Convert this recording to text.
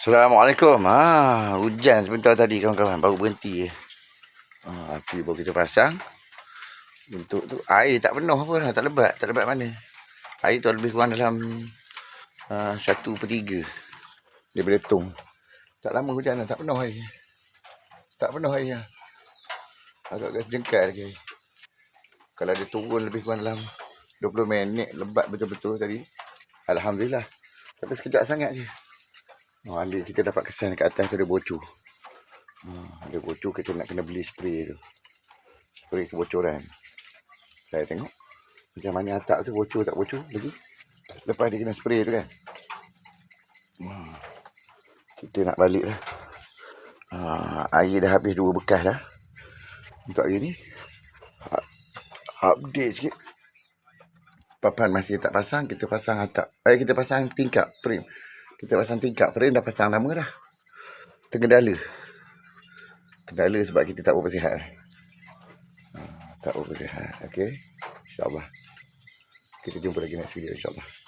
Assalamualaikum. Ha, hujan sebentar tadi kawan-kawan baru berhenti. Ha, api baru kita pasang. Untuk tu air tak penuh pun, tak lebat, tak lebat mana. Air tu lebih kurang dalam uh, satu per tiga daripada tong. Tak lama hujan dah, tak penuh air. Tak penuh air. Agak-agak jengkat lagi. Kalau dia turun lebih kurang dalam 20 minit lebat betul-betul tadi. Alhamdulillah. Tapi sekejap sangat je. Oh, ada kita dapat kesan kat atas tu ada bocor. Hmm, ada bocor kita nak kena beli spray tu. Spray kebocoran. Saya tengok. Macam mana atap tu bocor tak bocor lagi. Lepas dia kena spray tu kan. Hmm. Kita nak balik lah. Ha, air dah habis dua bekas dah. Untuk hari ni. Update sikit. Papan masih tak pasang. Kita pasang atap. Eh, kita pasang tingkap frame. Kita pasang tingkap frame dah pasang lama dah. Tergendala. Kendala sebab kita tak bersihat. Ha, tak bersihat. Okay. InsyaAllah. Kita jumpa lagi next video insyaAllah.